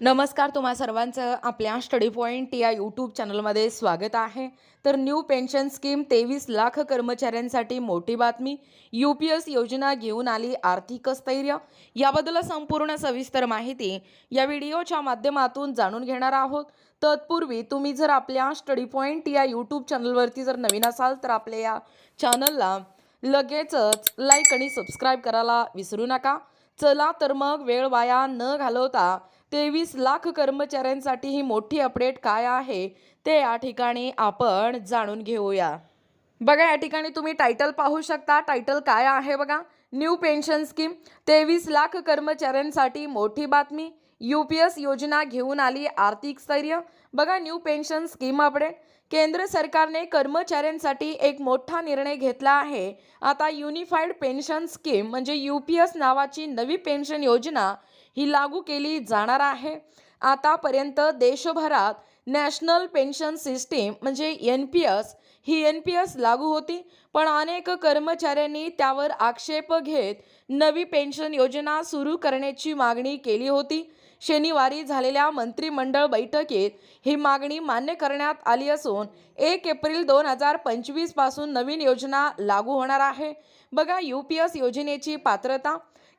नमस्कार तुम्हा सर्वांचं आपल्या स्टडी पॉईंट या यूट्यूब चॅनलमध्ये स्वागत आहे. तर न्यू पेन्शन स्कीम तेवीस लाख कर्मचाऱ्यांसाठी मोठी बातमी. यू पी एस योजना घेऊन आली आर्थिक स्थैर्य. याबद्दल संपूर्ण सविस्तर माहिती या व्हिडिओच्या माध्यमातून जाणून घेणार आहोत. तत्पूर्वी तुम्ही जर आपल्या स्टडी पॉईंट या यूट्यूब चॅनलवरती जर नवीन असाल तर आपल्या या चॅनलला लगेचच लाईक आणि सबस्क्राईब करायला विसरू नका. चला तर मग वेळ वाया न घालवता तेवीस लाख कर्मचाऱ्यांसाठी ही मोठी अपडेट काय आहे ते या ठिकाणी आपण जाणून घेऊया. बघा या ठिकाणी तुम्ही टायटल पाहू शकता. टायटल काय आहे बघा? न्यू पेन्शन स्कीम तेवीस लाख कर्मचाऱ्यांसाठी मोठी बातमी. यू पी एस योजना घेऊन आली आर्थिक स्थैर्य. बघा न्यू पेन्शन स्कीम अपडेट केंद्र सरकारने कर्मचाऱ्यांसाठी एक मोठा निर्णय घेतला आहे. आता युनिफाईड पेन्शन स्कीम म्हणजे यू पी एस नावाची नवी पेन्शन योजना ही लागू केली जाणार आहे. आतापर्यंत देशभरात नॅशनल पेन्शन सिस्टीम म्हणजे एन पी एस ही एन पी एस लागू होती पण अनेक कर्मचाऱ्यांनी त्यावर आक्षेप घेत नवी पेन्शन योजना सुरू करण्याची मागणी केली होती. शनिवारी झालेल्या मंत्रिमंडळ बैठकीत ही मागणी मान्य करण्यात आली असून एक एप्रिल दोन हजार पंचवीसपासून नवीन योजना लागू होणार आहे. बघा यू पी एस योजनेची पात्रता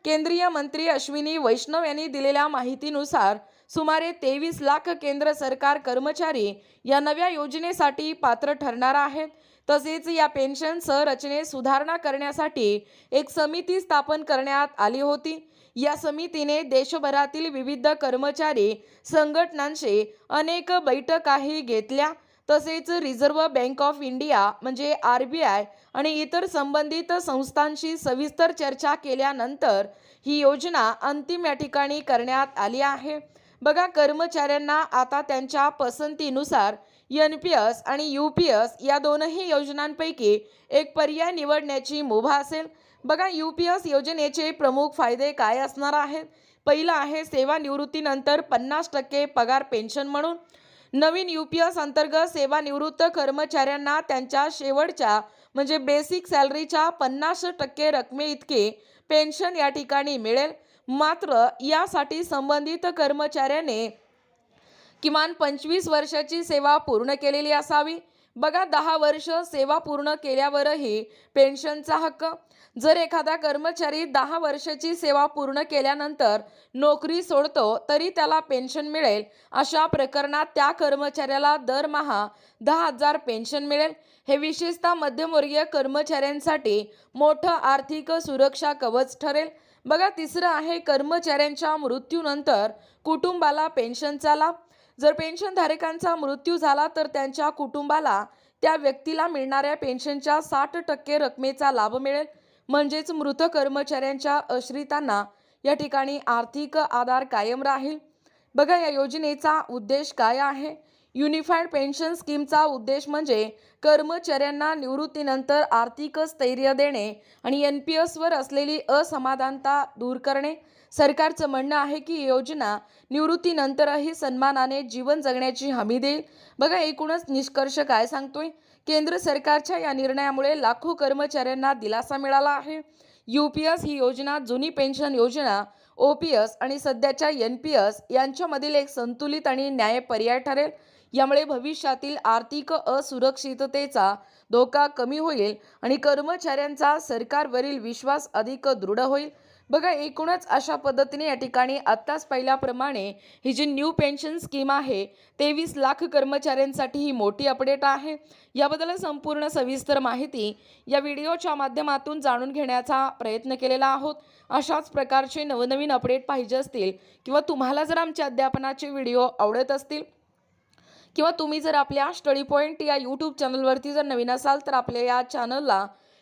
केंद्रीय मंत्री अश्विनी वैष्णव यांनी दिलेल्या माहितीनुसार सुमारे तेवीस लाख केंद्र सरकार कर्मचारी या नव्या योजनेसाठी पात्र ठरणार आहेत. तसेच या पेन्शन संरचनेत सुधारणा करण्यासाठी एक समिती स्थापन करण्यात आली होती. या समितीने देशभरातील विविध कर्मचारी संघटनांशी अनेक बैठकाही घेतल्या. तसेच रिझर्व्ह बँक ऑफ इंडिया म्हणजे आर बी आय आणि इतर संबंधित संस्थांशी सविस्तर चर्चा केल्यानंतर ही योजना अंतिम या ठिकाणी करण्यात आली आहे. बघा कर्मचाऱ्यांना आता त्यांच्या पसंतीनुसार एन पी एस आणि यू पी एस या दोनही योजनांपैकी एक पर्याय निवडण्याची मुभा असेल. बघा यू पी एस योजनेचे प्रमुख फायदे काय असणार आहेत? पहिलं आहे सेवानिवृत्तीनंतर पन्नास टक्के पगार पेन्शन म्हणून. नवीन यू पी एस अंतर्गत सेवानिवृत्त कर्मचाऱ्यांना त्यांच्या शेवटच्या म्हणजे बेसिक सॅलरीच्या पन्नास टक्के रकमेइतके पेन्शन या ठिकाणी मिळेल. मात्र यासाठी संबंधित कर्मचाऱ्याने किमान पंचवीस वर्षाची सेवा पूर्ण केलेली असावी. बघा दहा वर्ष सेवा पूर्ण केल्यावरही पेन्शनचा हक्क. जर एखादा कर्मचारी दहा वर्षाची सेवा पूर्ण केल्यानंतर नोकरी सोडतो तरी त्याला पेन्शन मिळेल. अशा प्रकरणात त्या कर्मचाऱ्याला दरमहा दहा हजार पेन्शन मिळेल. हे विशेषतः मध्यमवर्गीय कर्मचाऱ्यांसाठी मोठं आर्थिक सुरक्षा कवच ठरेल. बघा तिसरं आहे कर्मचाऱ्यांच्या मृत्यूनंतर कुटुंबाला पेन्शनचा लाभ. जर पेन्शनधारकांचा मृत्यू झाला तर त्यांच्या कुटुंबाला त्या व्यक्तीला मिळणाऱ्या पेन्शनच्या साठ टक्के रकमेचा लाभ मिळेल. म्हणजेच मृत कर्मचाऱ्यांच्या आश्रितांना या ठिकाणी आर्थिक आधार कायम राहील. बघा या योजनेचा उद्देश काय आहे? युनिफाईड पेन्शन स्कीमचा उद्देश म्हणजे कर्मचाऱ्यांना निवृत्तीनंतर आर्थिक स्थैर्य देणे आणि एन पी एसवर असलेली असमाधानता दूर करणे. सरकारचं म्हणणं आहे की योजना निवृत्तीनंतरही सन्मानाने जीवन जगण्याची हमी देईल. बघा एकूणच निष्कर्ष काय सांगतोय? केंद्र सरकारच्या या निर्णयामुळे लाखो कर्मचाऱ्यांना दिलासा मिळाला आहे. यू पी एस ही योजना जुनी पेन्शन योजना ओ पी एस आणि सध्याच्या एन पी एस यांच्यामधील एक संतुलित आणि न्याय पर्याय ठरेल. यामुळे भविष्यातील आर्थिक असुरक्षिततेचा धोका कमी होईल आणि कर्मचाऱ्यांचा सरकारवरील विश्वास अधिक दृढ होईल. बघा एकूणच अशा पद्धतीने या ठिकाणी आत्ताच पाहिल्याप्रमाणे ही जी न्यू पेन्शन स्कीम आहे तेवीस लाख कर्मचाऱ्यांसाठी ही मोठी अपडेट आहे. याबद्दल संपूर्ण सविस्तर माहिती या व्हिडिओच्या माध्यमातून जाणून घेण्याचा प्रयत्न केलेला आहोत. अशाच प्रकारचे नवनवीन अपडेट पाहिजे असतील किंवा तुम्हाला जर आमच्या अध्यापनाचे व्हिडिओ आवडत असतील किंवा तुम्ही जर आपल्या स्टडी पॉईंट या यूट्यूब चॅनलवरती जर नवीन असाल तर आपल्या या चॅनलला